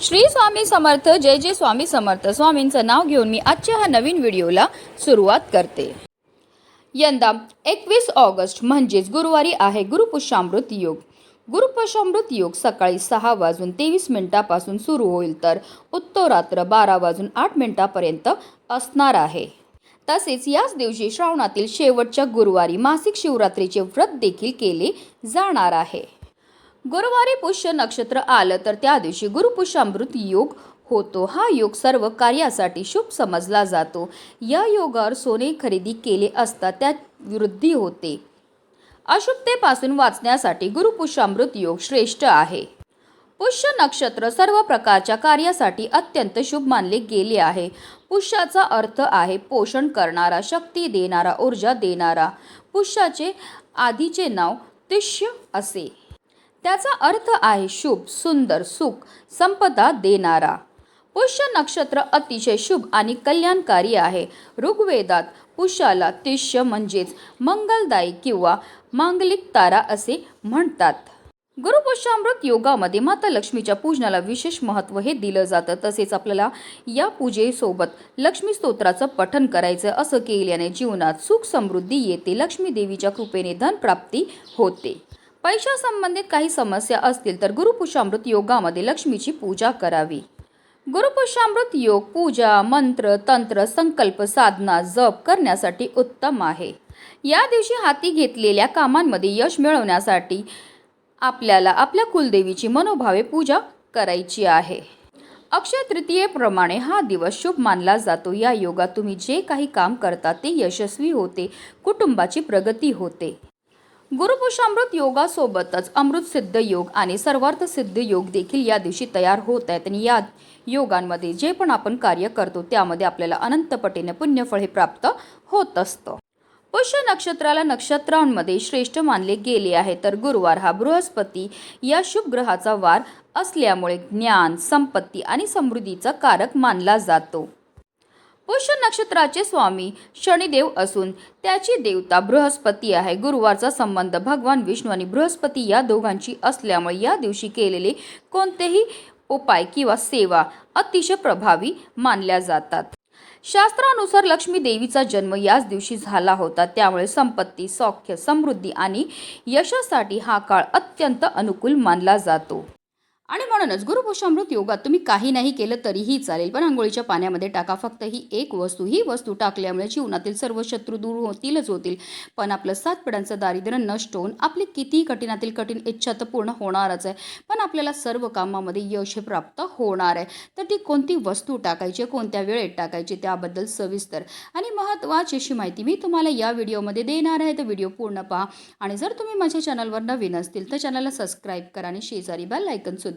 श्री स्वामी समर्थ जय जय स्वामी समर्थ. स्वामींचं नाव घेऊन मी आजच्या ह्या नवीन व्हिडिओला सुरुवात करते. यंदा एकवीस ऑगस्ट म्हणजेच गुरुवारी आहे गुरुपुष्यामृत योग. गुरुपुष्यामृत योग सकाळी सहा वाजून तेवीस मिनिटापासून सुरू होईल तर उत्तरात्र बारा वाजून आठ मिनिटापर्यंत असणार आहे. तसेच याच दिवशी श्रावणातील शेवटच्या गुरुवारी मासिक शिवरात्रीचे व्रत देखील केले जाणार आहे. गुरुवारी पुष्य नक्षत्र आलं तर त्या दिवशी गुरुपुष्यामृत योग होतो. हा योग सर्व कार्यासाठी शुभ समजला जातो. या योगावर सोने खरेदी केले असता त्यात वृद्धी होते. अशुभतेपासून वाचण्यासाठी गुरुपुष्यामृत योग श्रेष्ठ आहे. पुष्य नक्षत्र सर्व प्रकारच्या कार्यासाठी अत्यंत शुभ मानले गेले आहे. पुष्याचा अर्थ आहे पोषण करणारा शक्ती देणारा ऊर्जा देणारा. पुष्याचे आधीचे नाव तिष्य असे. त्याचा अर्थ आहे शुभ सुंदर सुख संपदा देणारा. पुष्य नक्षत्र अतिशय शुभ आणि कल्याणकारी आहे. ऋग्वेदात पुष्याला तिष्य म्हणजेच मंगलदायी किंवा मांगलिक तारा असे म्हणतात. गुरुपुष्यामृत योगामध्ये माता लक्ष्मीच्या पूजनाला विशेष महत्त्व हे दिलं जातं. तसेच आपल्याला या पूजेसोबत लक्ष्मी स्तोत्राचं पठन करायचं असं केल्याने जीवनात सुख समृद्धी येते. लक्ष्मी देवीच्या कृपेने धनप्राप्ती होते. पैशासंबंधित काही समस्या असतील तर गुरुपुषामृत योगामध्ये लक्ष्मीची पूजा करावी. गुरुपुष्यामृत योग पूजा मंत्र तंत्र संकल्प साधना जप करण्यासाठी उत्तम आहे. या दिवशी हाती घेतलेल्या कामांमध्ये यश मिळवण्यासाठी आपल्याला आपल्या कुलदेवीची मनोभावे पूजा करायची आहे. अक्षय तृतीयेप्रमाणे हा दिवस शुभ मानला जातो. या योगात तुम्ही जे काही काम करता ते यशस्वी होते. कुटुंबाची प्रगती होते. गुरुपुषामृत योगासोबतच अमृत सिद्ध योग आणि सर्वार्थ सिद्ध योग देखील या दिवशी तयार होत आहेत. आणि या योगांमध्ये जे पण आपण कार्य करतो त्यामध्ये आपल्याला अनंतपटीने पुण्यफळ हे प्राप्त होत असतं. पुष्य नक्षत्राला नक्षत्रांमध्ये श्रेष्ठ मानले गेले आहे. तर गुरुवार हा बृहस्पती या शुभ ग्रहाचा वार असल्यामुळे ज्ञान संपत्ती आणि समृद्धीचा कारक मानला जातो. पुष्य नक्षत्राचे स्वामी शनिदेव असून त्याची देवता बृहस्पती आहे. गुरुवारचा संबंध भगवान विष्णू आणि बृहस्पती या दोघांची असल्यामुळे या दिवशी केलेले कोणतेही उपाय किंवा सेवा अतिशय प्रभावी मानल्या जातात. शास्त्रानुसार लक्ष्मी देवीचा जन्म याच दिवशी झाला होता. त्यामुळे संपत्ती सौख्य समृद्धी आणि यशासाठी हा काळ अत्यंत अनुकूल मानला जातो. आणि म्हणूनच गुरुपुषामृत योगात तुम्ही काही नाही केलं तरीही चालेल. पण आंघोळीच्या पाण्यामध्ये टाका. फक्त ही एक वस्तू ही वस्तू टाकल्यामुळे जीवनातील सर्व शत्रू दूर होतीलच होतील. पण आपलं सात पिढ्यांचं दारिद्र्य नष्ट होऊन आपली किती कठीणातील कठीण इच्छा तर पूर्ण होणारच आहे. पण आपल्याला सर्व कामामध्ये यश हे प्राप्त होणार आहे. तर ती कोणती वस्तू टाकायची कोणत्या वेळेत टाकायची त्याबद्दल सविस्तर आणि महत्त्वाची अशी माहिती मी तुम्हाला या व्हिडिओमध्ये देणार आहे. तर व्हिडिओ पूर्ण पहा. आणि जर तुम्ही माझ्या चॅनलवर नवीन असतील तर चॅनलला सबस्क्राईब करा आणि शेजारी बेल आयकन सुद्धा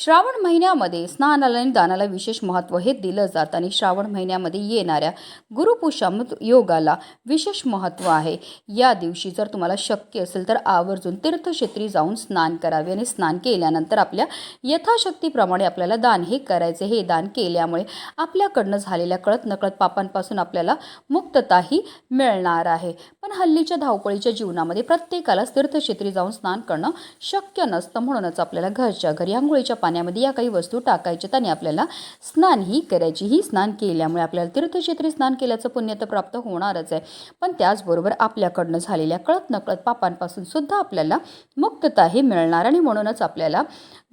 श्रावण महिन्यामध्ये स्नानाला आणि दानाला विशेष महत्त्व हे दिलं जातं आणि श्रावण महिन्यामध्ये येणाऱ्या गुरुपुषामृत योगाला विशेष महत्त्व आहे. या दिवशी जर तुम्हाला शक्य असेल तर आवर्जून तीर्थक्षेत्री जाऊन स्नान करावे आणि स्नान केल्यानंतर आपल्या यथाशक्तीप्रमाणे आपल्याला दान हे करायचे. हे दान केल्यामुळे आपल्याकडनं झालेल्या कळत नकळत पापांपासून आपल्याला मुक्तताही मिळणार आहे. पण हल्लीच्या धावपळीच्या जीवनामध्ये प्रत्येकालाच तीर्थक्षेत्री जाऊन स्नान करणं शक्य नसतं. म्हणूनच आपल्याला घरच्या घरी आंघोळीच्या पाण्यामध्ये या काही वस्तू टाकायच्यात आणि आपल्याला स्नान ही करायची. ही स्नान केल्यामुळे आपल्याला तीर्थक्षेत्री स्नान केल्याचं पुण्य तर प्राप्त होणारच आहे. पण त्याचबरोबर आपल्याकडनं झालेल्या कळत नकळत पापांपासून सुद्धा आपल्याला मुक्तता हे मिळणार आणि म्हणूनच आपल्याला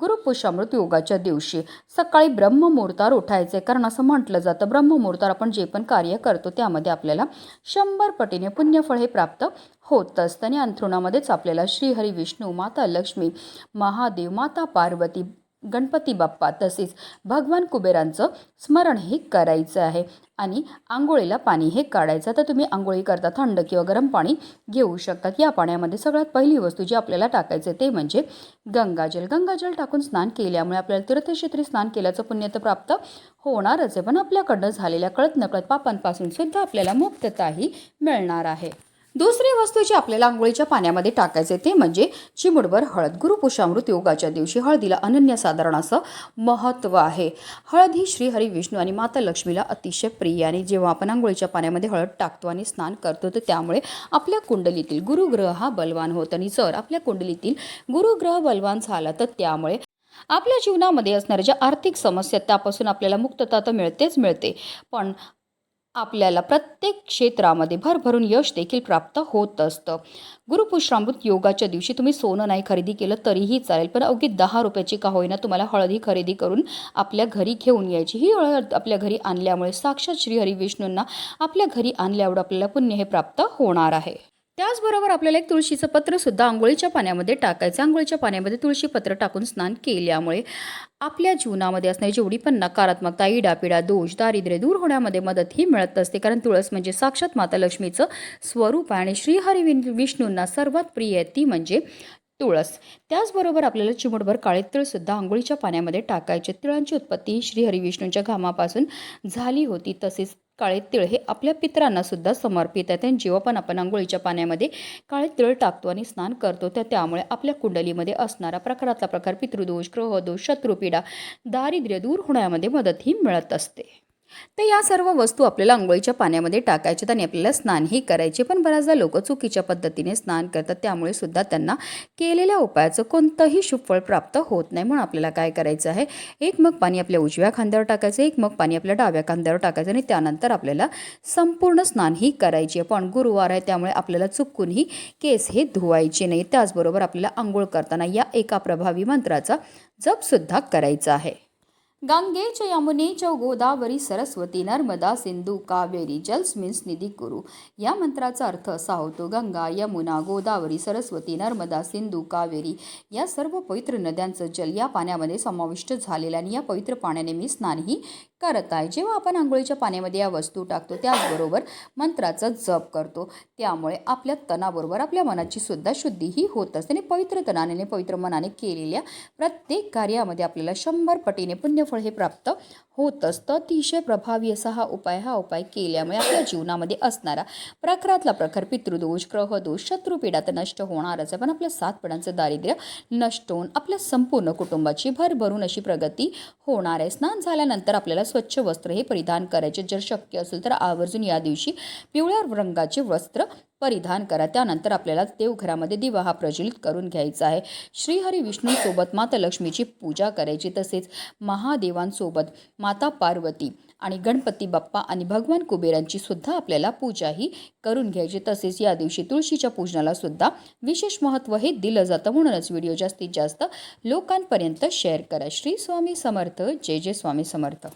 गुरुपुषामृत योगाच्या दिवशी सकाळी ब्रह्ममुहूर्तावर उठायचे कारण असं म्हटलं जातं ब्रह्ममुहूर्तावर आपण जे पण कार्य करतो त्यामध्ये आपल्याला शंभर पटीने पुण्यफळ हे प्राप्त होत असतं. आणि अंथरुणामध्येच आपल्याला श्रीहरी विष्णू माता लक्ष्मी महादेव माता पार्वती गणपती बाप्पा तसेच भगवान कुबेरांचं स्मरण हे करायचं आहे. आणि आंघोळीला पाणी हे काढायचं. तर तुम्ही आंघोळी करता थंड किंवा गरम पाणी घेऊ शकतात या पाण्यामध्ये सगळ्यात पहिली वस्तू जी आपल्याला टाकायचं ते म्हणजे गंगाजल. गंगाजल टाकून स्नान केल्यामुळे आपल्याला तीर्थक्षेत्री स्नान केल्याचं पुण्य तर प्राप्त होणारच आहे. पण आपल्याकडनं झालेल्या कळत नकळत पापांपासून सुद्धा आपल्याला मुक्तताही मिळणार आहे. दुसरी वस्तू जी आपल्याला आंघोळीच्या पाण्यामध्ये टाकायचे ते म्हणजे चिमुडभर हळद. गुरुपुषामृत योगाच्या दिवशी हळदीला अनन्यसाधारण असं महत्त्व आहे. हळद ही श्री हरी विष्णू आणि माता लक्ष्मीला अतिशय प्रिय आणि जेव्हा आपण आंघोळीच्या पाण्यामध्ये हळद टाकतो आणि स्नान करतो तर त्यामुळे आपल्या कुंडलीतील गुरुग्रह हा बलवान होत आणि जर आपल्या कुंडलीतील गुरुग्रह बलवान झाला तर त्यामुळे आपल्या जीवनामध्ये असणाऱ्या ज्या आर्थिक समस्या आहेत, त्यापासून आपल्याला मुक्तता तर मिळतेच मिळते. पण आपल्याला प्रत्येक क्षेत्रामध्ये भरभरून यश देखील प्राप्त होत असतं. गुरुपुष्रामृत योगाच्या दिवशी तुम्ही सोनं नाही खरेदी केलं तरीही चालेल पण अवघी दहा रुपयाची का होईना तुम्हाला हळदी खरेदी करून आपल्या घरी घेऊन यायची. ही हळद आपल्या घरी आणल्यामुळे साक्षात श्री हरिविष्णूंना आपल्या घरी आणल्यावर आपल्याला पुण्य हे प्राप्त होणार आहे. त्याचबरोबर आपल्याला एक तुळशीचं पत्र सुद्धा आंघोळीच्या पाण्यामध्ये टाकायचं. आंघोळीच्या पाण्यामध्ये तुळशी पत्र टाकून स्नान केल्यामुळे आपल्या जीवनामध्ये असणारी जेवढी पण नकारात्मकता इडापिडा दोष दारिद्र्य दूर होण्यामध्ये मदत ही मिळत असते. कारण तुळस म्हणजे साक्षात माता लक्ष्मीचं स्वरूप आहे आणि श्रीहरी विष्णूंना सर्वात प्रिय आहे ती म्हणजे तुळस. त्याचबरोबर आपल्याला चिमुटभर काळे तिळसुद्धा आंघोळीच्या पाण्यामध्ये टाकायचे. तिळांची उत्पत्ती ही श्रीहरी विष्णूंच्या घामापासून झाली होती. तसेच काळे तिळ हे आपल्या पित्रांना सुद्धा समर्पित आहेत आणि जेव्हा पण आपण आंघोळीच्या पाण्यामध्ये काळे तिळ टाकतो आणि स्नान करतो. तर त्यामुळे आपल्या कुंडलीमध्ये असणारा प्रकारातला प्रकार पितृदोष ग्रहदोष शत्रुपीडा दारिद्र्य दूर होण्यामध्ये मदतही मिळत असते. तर या सर्व वस्तू आपल्याला आंघोळीच्या पाण्यामध्ये टाकायच्यात आणि आपल्याला स्नानही करायचे. पण बऱ्याचदा लोक चुकीच्या पद्धतीने स्नान करतात. त्यामुळे सुद्धा त्यांना केलेल्या उपायाचं कोणतंही शुभफळ प्राप्त होत नाही. म्हणून आपल्याला काय करायचं आहे? एक मग पाणी आपल्या उजव्या खांद्यावर टाकायचं. एक मग पाणी आपल्या डाव्या खांद्यावर टाकायचं आणि त्यानंतर आपल्याला संपूर्ण स्नानही करायचे आहे. पण गुरुवार आहे त्यामुळे आपल्याला चुकूनही केस हे धुवायचे नाही. त्याचबरोबर आपल्याला आंघोळ करताना या एका प्रभावी मंत्राचा जपसुद्धा करायचा आहे. गंगे च यमुने च गोदावरी सरस्वती नर्मदा सिंधू कावेरी जलस्मिन्स निधी कुरु. या मंत्राचा अर्थ असा होतो गंगा यमुना गोदावरी सरस्वती नर्मदा सिंधू कावेरी या सर्व पवित्र नद्यांचं जल या पाण्यामध्ये समाविष्ट झालेलं आणि या पवित्र पाण्याने मी स्नानही करत आहे जेव्हा आपण आंघोळीच्या पाण्यामध्ये या वस्तू टाकतो त्याचबरोबर मंत्राचा जप करतो. त्यामुळे आपल्या तणाबरोबर आपल्या मनाची सुद्धा शुद्धीही होत असते. आणि पवित्र तनाने पवित्र मनाने केलेल्या प्रत्येक कार्यामध्ये आपल्याला शंभर पटीने पुण्यफळ हे प्राप्त होत असतं. अतिशय प्रभावी असा हा उपाय हा उपाय केल्यामुळे आपल्या जीवनामध्ये असणारा प्रखरातला प्रखर पितृदोष ग्रहदोष शत्रुपीडा तर नष्ट होणारच आहे. पण आपल्या सात पिढ्यांचं दारिद्र्य नष्ट होऊन आपल्या संपूर्ण कुटुंबाची भरभरून अशी प्रगती होणार आहे. स्नान झाल्यानंतर आपल्याला स्वच्छ वस्त्र हे परिधान करायचे. जर शक्य असेल तर आवर्जून या दिवशी पिवळ्या रंगाचे वस्त्र परिधान करा. त्यानंतर आपल्याला देवघरामध्ये दिवा हा प्रज्वलित करून घ्यायचा आहे. श्रीहरी विष्णूसोबत माता लक्ष्मीची पूजा करायची तसेच महादेवांसोबत माता पार्वती आणि गणपती बाप्पा आणि भगवान कुबेरांची सुद्धा आपल्याला पूजाही करून घ्यायची. तसेच या दिवशी तुळशीच्या पूजनाला सुद्धा विशेष महत्त्व हे दिलं जातं. म्हणूनच व्हिडिओ जास्तीत जास्त लोकांपर्यंत शेअर करा. श्री स्वामी समर्थ. जय जय स्वामी समर्थ.